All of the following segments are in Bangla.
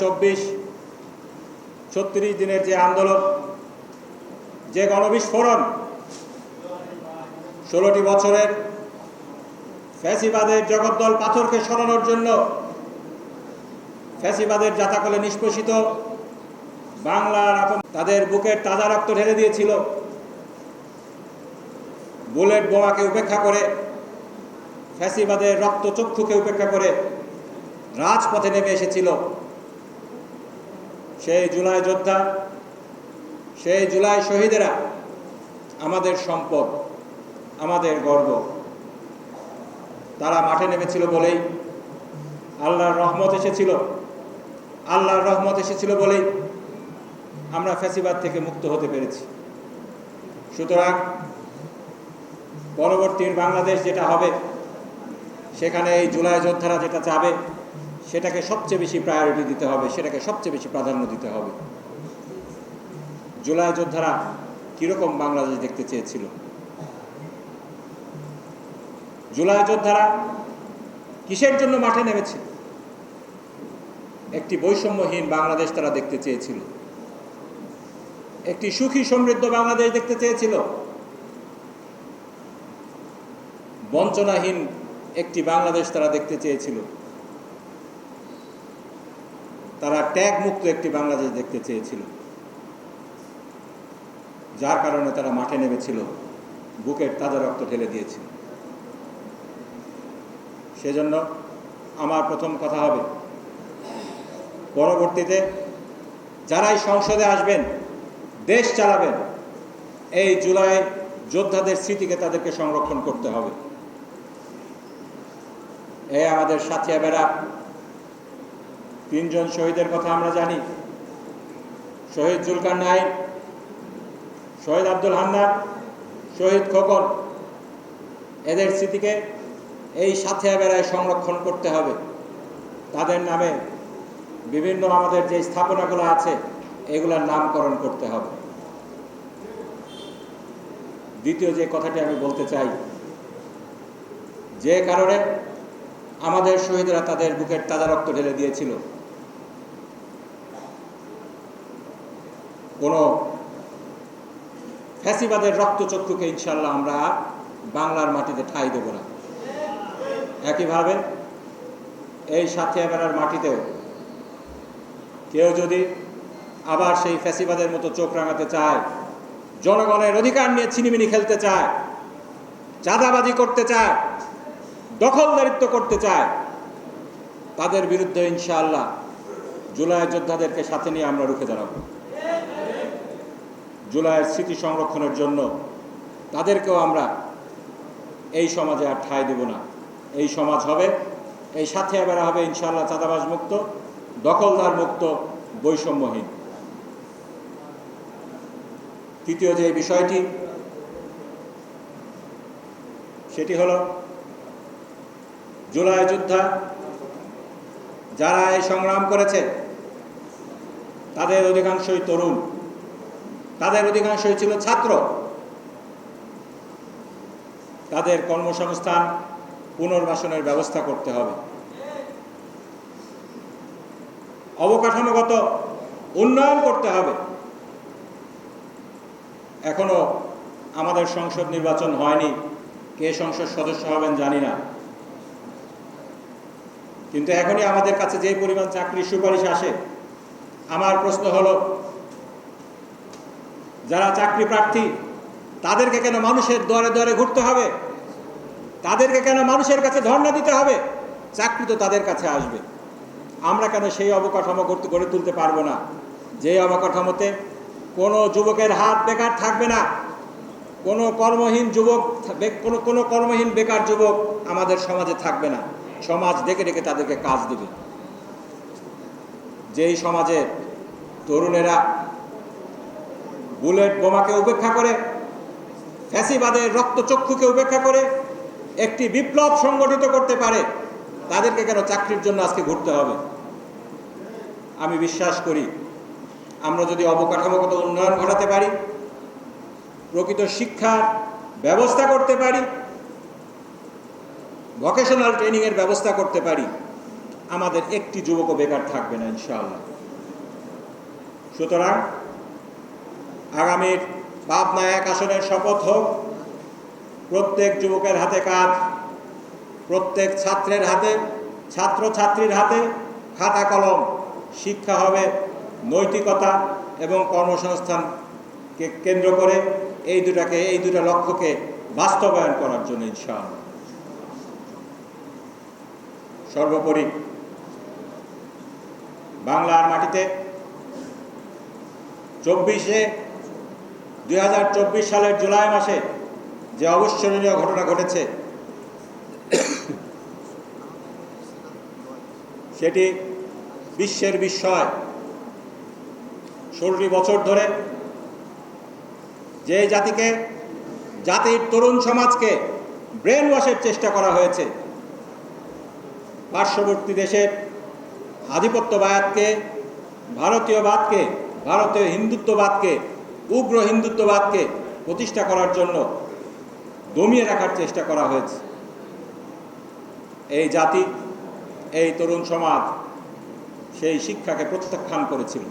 চব্বিশ, ছত্রিশ দিনের যে আন্দোলন, যে গণবিস্ফোরণ, ষোলোটি বছরের ফ্যাসিবাদের জগদ্দল পাথরকে সরানোর জন্য ফ্যাসিবাদের জাতাকলে নিষ্পোষিত বাংলার তাদের বুকের তাজা রক্ত ঢেলে দিয়েছিল। বুলেট বোমাকে উপেক্ষা করে, ফ্যাসিবাদের রক্তচক্ষুকে উপেক্ষা করে রাজপথে নেমে এসেছিল সেই জুলাই যোদ্ধা, সেই জুলাই শহীদেরা আমাদের সম্পদ, আমাদের গর্ব। তারা মাঠে নেমেছিল বলেই আল্লাহর রহমত এসেছিল। আল্লাহর রহমত এসেছিল বলেই আমরা ফ্যাসিবাদ থেকে মুক্ত হতে পেরেছি। সুতরাং পরবর্তীর বাংলাদেশ যেটা হবে, সেখানে এই জুলাই যোদ্ধারা যেটা চাবে সেটাকে সবচেয়ে বেশি প্রায়োরিটি দিতে হবে, সেটাকে সবচেয়ে বেশি প্রাধান্য দিতে হবে। জুলাই যোদ্ধারা কীরকম বাংলাদেশ দেখতে চেয়েছিল? জুলাই যোদ্ধারা কিসের জন্য মাঠে নেমেছে? একটি বৈষম্যহীন বাংলাদেশ তারা দেখতে চেয়েছিল। একটি সুখী সমৃদ্ধ বাংলাদেশ দেখতে চেয়েছিল। বঞ্চনাহীন একটি বাংলাদেশ তারা দেখতে চেয়েছিল। তারা ট্যাগ মুক্ত একটি বাংলাদেশ দেখতে চেয়েছিল। যার কারণে তারা মাঠে নেমেছিল, বুকের তাজা রক্ত ঢেলে দিয়েছিল। সেজন্য আমার প্রথম কথা হবে, পরবর্তীতে যারাই সংসদে আসবেন, দেশ চালাবেন, এই জুলাই যোদ্ধাদের স্মৃতিকে তাদেরকে সংরক্ষণ করতে হবে। এ আমাদের সাথিয়া বেড়া তিনজন শহীদের কথা আমরা জানি। শহীদ জুলকার নাইন, শহীদ আব্দুল হান্নান, শহীদ খোকন। এদের স্মৃতিকে এই সাথে বেড়ায় সংরক্ষণ করতে হবে। তাদের নামে বিভিন্ন আমাদের যে স্থাপনাগুলো আছে, এগুলার নামকরণ করতে হবে। দ্বিতীয় যে কথাটি আমি বলতে চাই, যে কারণে আমাদের শহীদরা তাদের বুকের তাজা রক্ত ঢেলে দিয়েছিল। কোনো ফ্যাসিবাদের রক্তচক্ষুকে ইনশাল্লাহ আমরা বাংলার মাটিতে ঠাঁই দেব না। একইভাবে এই সাথিয়া বেড়ার মাটিতেও কেউ যদি আবার সেই ফ্যাসিবাদের মতো চোখ রাঙাতে চায়, জনগণের অধিকার নিয়ে ছিনিমিনি খেলতে চায়, চাঁদাবাজি করতে চায়, দখলদারিত্ব করতে চায়, তাদের বিরুদ্ধে ইনশাআল্লাহ জুলাই যোদ্ধাদেরকে সাথে নিয়ে আমরা রুখে দাঁড়াবো। জুলাইয়ের স্মৃতি সংরক্ষণের জন্য তাদেরকেও আমরা এই সমাজে আর ঠাঁই দেব না। এই সমাজ হবে, এই সাথে বেড়া হবে ইনশাআল্লাহ চাঁদাবাজ মুক্ত, দখলদার মুক্ত, বৈষম্যহীন। তৃতীয় যে বিষয়টি, সেটি হল জুলাই যোদ্ধা যারা এই সংগ্রাম করেছে, তাদের অধিকাংশই তরুণ। তাদের অধিকাংশই ছিল ছাত্র? তাদের কর্মসংস্থান পুনর্বাসনের ব্যবস্থা করতে হবে? অবকাঠামোগত উন্নয়ন করতে হবে। এখনও আমাদের সংসদ নির্বাচন হয়নি। কে সংসদ সদস্য হবেন জানি না। কিন্তু এখনই আমাদের কাছে যে পরিমাণ চাকরির সুপারিশ আসে, আমার প্রশ্ন হলো যারা চাকরি প্রার্থী, তাদেরকে কেন মানুষের দরে দরে ঘুরতে হবে? তাদেরকে কেন মানুষের কাছে ধর্ণা দিতে হবে? চাকরি তো তাদের কাছে আসবে। আমরা কেন সেই অবকাঠামো করতে গড়ে তুলতে পারব না? যে অবকাঠামোতে কোনো যুবকের হাত বেকার থাকবে না। কোনো কর্মহীন যুবক কোনো কোনো কর্মহীন বেকার যুবক আমাদের সমাজে থাকবে না। সমাজ ডেকে ডেকে তাদেরকে কাজ দেবে। যেই সমাজে তরুণেরা বুলেট বোমাকে উপেক্ষা করে, ফ্যাসিবাদের রক্তচক্ষুকে উপেক্ষা করে, একটি বিপ্লব সংগঠিত করতে পারে, তাদেরকে কেন চাকরির জন্য আজকে ঘুরতে হবে? আমি বিশ্বাস করি, আমরা যদি অবকাঠামোগত উন্নয়ন ঘটাতে পারি, প্রকৃত শিক্ষার ব্যবস্থা করতে পারি ভকেশনাল ট্রেনিংয়ের ব্যবস্থা করতে পারি, আমাদের একটি যুবকও বেকার থাকবে না, ইনশাআল্লাহ। সুতরাং আগামীর পাবনা এক আসনের শপথ হোক। প্রত্যেক যুবকের হাতে কাজ, প্রত্যেক ছাত্রের হাতে ছাত্র ছাত্রীর হাতে খাতা কলম, শিক্ষা হবে নৈতিকতা এবং কর্মসংস্থানকে কেন্দ্র করে এই দুটাকে, এই দুটা লক্ষ্যকে বাস্তবায়ন করার জন্য ইনশাআল্লাহ। সর্বোপরি বাংলার মাটিতে চব্বিশে দুই হাজার চব্বিশ সালের জুলাই মাসে যে অবিস্মরণীয় ঘটনা ঘটেছে, সেটি বিশ্বের বিস্ময়। ষোলোটি বছর ধরে যে জাতিকে, জাতির তরুণ সমাজকে ব্রেন ওয়াশের চেষ্টা করা হয়েছে, পার্শ্ববর্তী দেশের আধিপত্যবাদকে, ভারতীয়বাদকে, ভারতীয় হিন্দুত্ববাদকে উগ্র হিন্দুত্ববাদকে প্রতিষ্ঠা করার জন্য দমিয়ে রাখার চেষ্টা করা হয়েছে। এই জাতি, এই তরুণ সমাজ সেই শিক্ষাকে প্রত্যাখ্যান করেছিল।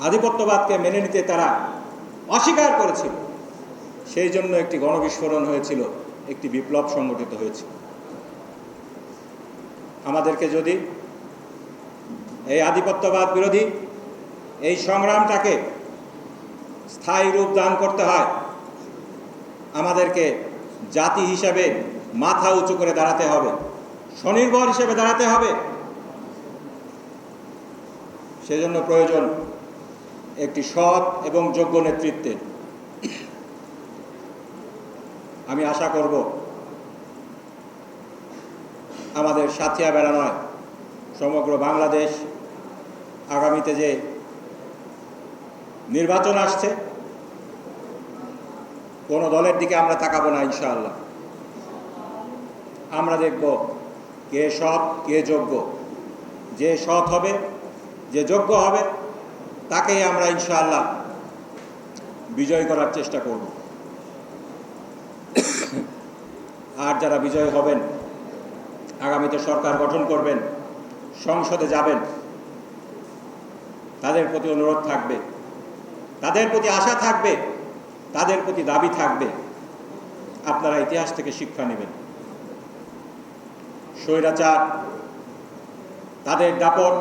আধিপত্যবাদকে মেনে নিতে তারা অস্বীকার করেছিল। সেই জন্য একটি গণবিস্ফোরণ হয়েছিল, একটি বিপ্লব সংগঠিত হয়েছিল। আমাদেরকে যদি এই আধিপত্যবাদ বিরোধী এই সংগ্রামটাকে স্থায়ী রূপ দান করতে হয়। আমাদেরকে জাতি হিসাবে মাথা উঁচু করে দাঁড়াতে হবে। স্বনির্ভর হিসেবে দাঁড়াতে হবে। সেজন্য প্রয়োজন একটি সৎ এবং যোগ্য নেতৃত্বের আমি আশা করব আমাদের সাথিয়া বেড়া নয়, সমগ্র বাংলাদেশ আগামীতে যে নির্বাচন আসছে, কোনো দলের দিকে আমরা তাকাবো না ইনশাআল্লাহ। আমরা দেখব কে সৎ, কে যোগ্য। যে সৎ হবে, যে যোগ্য হবে, তাকেই আমরা ইনশাআল্লাহ বিজয় করার চেষ্টা করব। আর যারা বিজয় হবেন, আগামীতে সরকার গঠন করবেন, সংসদে যাবেন, তাদের প্রতি অনুরোধ থাকবে। তাদের প্রতি আশা থাকবে, তাদের প্রতি দাবি থাকবে। আপনারা ইতিহাস থেকে শিক্ষা নেবেন। স্বৈরাচার, তাদের দাপট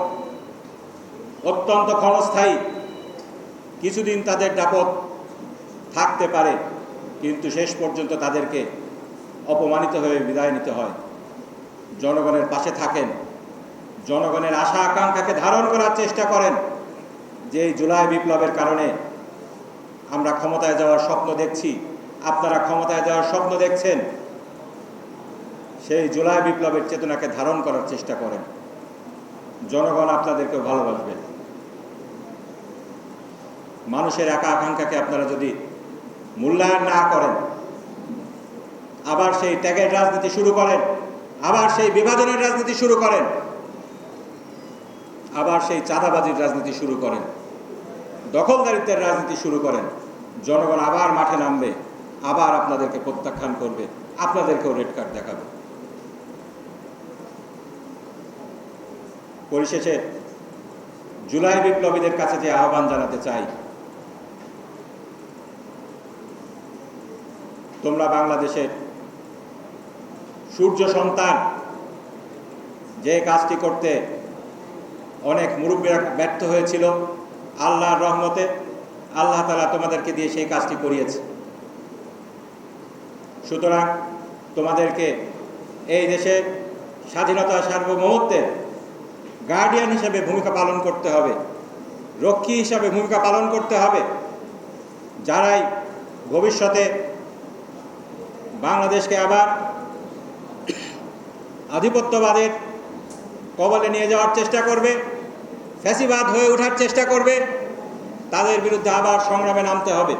অত্যন্ত ক্ষণস্থায়ী। কিছুদিন তাদের দাপট থাকতে পারে, কিন্তু শেষ পর্যন্ত তাদেরকে অপমানিত হয়ে বিদায় নিতে হয়। জনগণের পাশে থাকেন। জনগণের আশা আকাঙ্ক্ষাকে ধারণ করার চেষ্টা করেন। যে জুলাই বিপ্লবের কারণে আমরা ক্ষমতায় যাওয়ার স্বপ্ন দেখছি। আপনারা ক্ষমতায় যাওয়ার স্বপ্ন দেখছেন। সেই জুলাই বিপ্লবের চেতনাকে ধারণ করার চেষ্টা করেন। জনগণ আপনাদেরকে ভালোবাসবে। মানুষের একা আকাঙ্ক্ষাকে আপনারা যদি মূল্যায়ন না করেন, আবার সেই ত্যাগের রাজনীতি শুরু করেন, আবার সেই বিভাজনের রাজনীতি শুরু করেন, আবার সেই চাঁদাবাজির রাজনীতি শুরু করেন, দখলদারিত্বের রাজনীতি শুরু করেন জনগণ আবার মাঠে নামবে, আবার আপনাদেরকে প্রত্যাখ্যান করবে, আপনাদেরকেও রেড কার্ড দেখাবে। পরিশেষে জুলাই বিপ্লবীদের কাছে যে আহ্বান জানাতে চাই, তোমরা বাংলাদেশের সূর্য সন্তান, যে কাজটি করতে অনেক মুরব্বীরা ব্যর্থ হয়েছিল, আল্লাহর রহমতে আল্লাহ তালা তোমাদেরকে দিয়ে সেই কাজটি করিয়েছে। সুতরাং তোমাদেরকে এই দেশের স্বাধীনতা সার্বভৌমত্বের গার্ডিয়ান হিসেবে ভূমিকা পালন করতে হবে, রক্ষী হিসাবে ভূমিকা পালন করতে হবে, যারাই ভবিষ্যতে বাংলাদেশকে আবার আধিপত্যবাদের কবলে নিয়ে যাওয়ার চেষ্টা করবে, ফ্যাসিবাদ হয়ে ওঠার চেষ্টা করবে তাদের বিরুদ্ধে আবার সংগ্রামে নামতে হবে।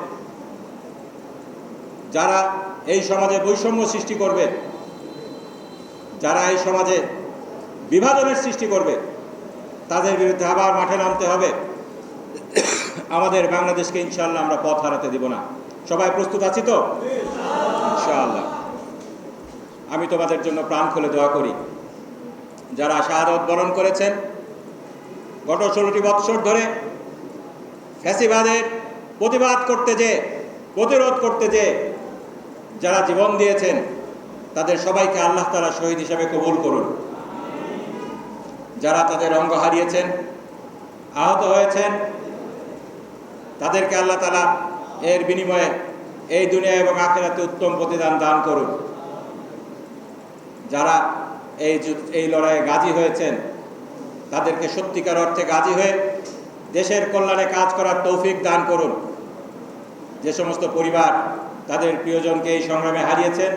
যারা এই সমাজে বৈষম্য সৃষ্টি করবে, যারা এই সমাজে বিভাজনের সৃষ্টি করবে, তাদের বিরুদ্ধে আবার মাঠে নামতে হবে। আমাদের বাংলাদেশকে ইনশাল্লাহ আমরা পথ হারাতে দিব না। সবাই প্রস্তুত আছি তো? ইনশাআল্লাহ। আমি তোমাদের জন্য প্রাণ খুলে দোয়া করি। যারা শাহাদত বরণ করেছেন, গত ষোলোটি বৎসর ধরে ফ্যাসিবাদের প্রতিবাদ করতে যে, প্রতিরোধ করতে যে যারা জীবন দিয়েছেন, তাদের সবাইকে আল্লাহ তালা শহীদ হিসাবে কবুল করুন। যারা তাদের অঙ্গ হারিয়েছেন, আহত হয়েছেন, তাদেরকে আল্লাহ তালা এর বিনিময়ে এই দুনিয়া এবং আখেরাতে উত্তম প্রতিদান দান করুন। যারা এই এই লড়াইয়ে গাজী হয়েছেন, তাদেরকে সত্যিকার অর্থে গাজী হয়ে দেশের কল্যাণে কাজ করার তৌফিক দান করুন। যে সমস্ত পরিবার তাদের প্রিয়জনকে এই সংগ্রামে হারিয়েছেন,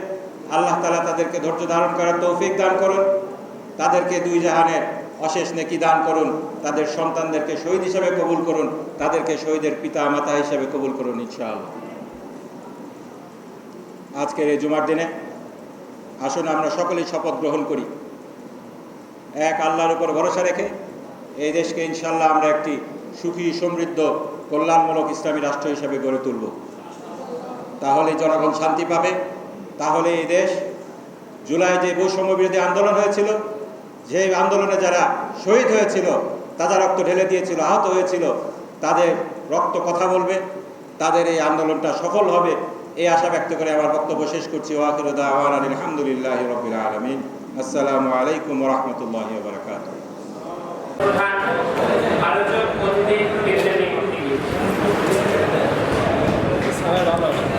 আল্লাহ তালা তাদেরকে ধৈর্য ধারণ করার তৌফিক দান করুন। তাদেরকে দুই জাহানের অশেষ নেকি দান করুন। তাদের সন্তানদেরকে শহীদ হিসেবে কবুল করুন। তাদেরকে শহীদের পিতা মাতা হিসেবে কবুল করুন, ইনশাআল্লাহ। আজকের এই জুমার দিনে আসুন আমরা সকলেই শপথ গ্রহণ করি। এক আল্লাহর উপর ভরসা রেখে এই দেশকে ইনশাল্লাহ আমরা একটি সুখী, সমৃদ্ধ, কল্যাণমূলক ইসলামী রাষ্ট্র হিসেবে গড়ে তুলব। তাহলে জনগণ শান্তি পাবে। তাহলে এই দেশ, জুলাই যে বৈষম্য বিরোধী আন্দোলন হয়েছিল, যে আন্দোলনে যারা শহীদ হয়েছিল তারা রক্ত ঢেলে দিয়েছিল, আহত হয়েছিল, তাদের রক্ত কথা বলবে, তাদের এই আন্দোলনটা সফল হবে, এই আশা ব্যক্ত করে আমার বক্তব্য শেষ করছি। আলহামদুলিল্লাহ রবিল আলমিন। আসসালামু আলাইকুম রহমতুল্লাহ প্রধান আলোচক অতিথি কেন্দ্রে নিয়ে সাহেব ভালো।